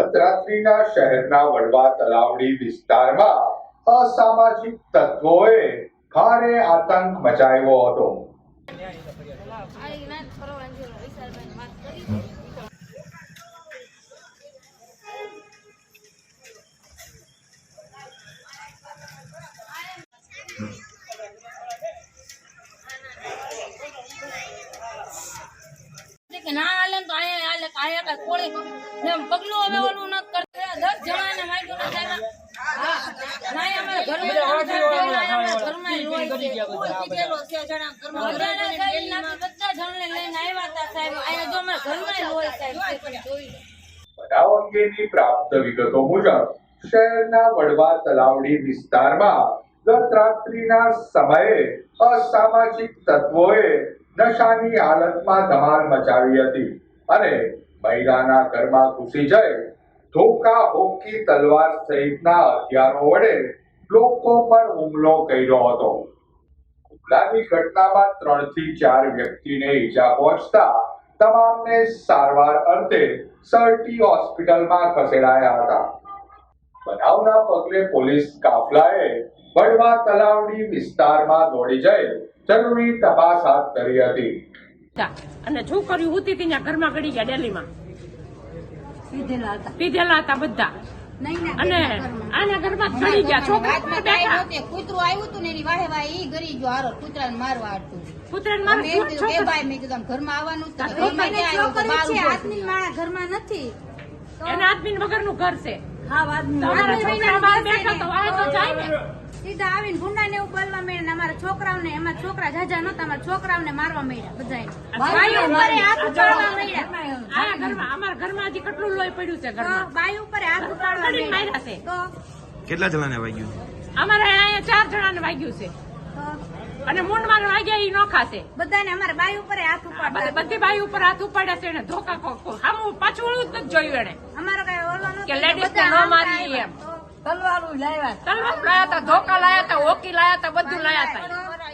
ગત રાત્રિના શહેરના વડવા તલાવડી વિસ્તારમાં અસામાજિક તત્વોએ ભારે આતંક મચાવ્યો હતો. આ ના ફરવાની છે વિશાલભાઈ વાત કરી કે ના હાલે ને તો આયા હાલે કાયા કા કોળે ને પગલું હવે ઓલું ન કરતા દસ જણાને માગ્યું ને જાય ના અમારા ઘરમાં જણા બધા જણને લઈને આવ્યા હતા સાહેબ. આયા જો અમારા ઘરમાં લોહી સાહેબ. લો. પ્રાપ્ત વિગતો મુજબ શહેરના વડવા તલાવડી વિસ્તારમાં ગત રાત્રિના સમયે અસામાજિક તત્વોએ નશાની હાલતમાં ધમાલ મચાવી હતી. અને મહિલાના ઘરમાં ઘૂસી જઈ ધોકા ઓકી તલવાર સહિતના હથિયારો વડે લોકો પર હુમલો કર્યો હતો હુમલાની ઘટનામાં ત્રણથી ચાર વ્યક્તિને ઈજા પહોંચતા તમામને સારવાર અર્થે સરટી હોસ્પિટલમાં ખસેડાયા હતા બનાવના પગલે પોલીસ કાફલાએ વડવા તલાવડી વિસ્તારમાં દોડી જઈ જરૂરી તપાસ હાથ ધરી હતા. અને છોકરીઓ હતી ત્યાં ઘરમાં ગળી ગયા ડેલીમાં. પીધેલા હતા. બધા. અને આના ઘરમાં ગળી ગયા. છોકરા. કૂતરું આવ્યું હતું ને એની વાહે વાહે ઈ ગરી ગયો હારો કૂતરાને મારવા હતું પુત્રને મેં મારું ભાઈ. મેં કીધું ઘરમાં આવવાનું જ નથી. ઘરમાં ક્યાં આવ્યું? તો બહાર ઊભો છું. ઘરમાં નથી. એના આદમી ઘર છે. હા વાત તમારા છોકરા બહાર બેઠા તો વાહે તો જાય ને. સીધા આવીને ગુંડા ને એવું અમારા છોકરાઓને એમાં છોકરા જાજા નતા અમારા છોકરાઓને મારવા મળ્યા બધા બાઈ ઉપર હાથ ઉપાડવા મળ્યા અમારા ઘરમાં હજી કેટલું લોહી પડ્યું છે બાઈ ઉપર હાથ ઉપાડવા માર્યા છે. કેટલા જણાને વાગ્યું? અમારે અહીંયા ચાર જણાને વાગ્યું છે. અને મૂંઢમાં વાગ્યા ઈ નોખા છે. બધાને અમારા બાઈ ઉપર હાથ ઉપાડે બધી બાઈ ઉપર હાથ ઉપાડ્યા છે એને ધોકા ખોખો આમ પાછું જ નથી જોયું એને અમારો કઈ ઓલો કે લેડીઝ ન મારી ન આમ મારીએ આવ્યા. એમ. તો તલવાર લાયા હતા ધોકા લાયા હતા હોકી લાયા હતા બધું લાયા હતા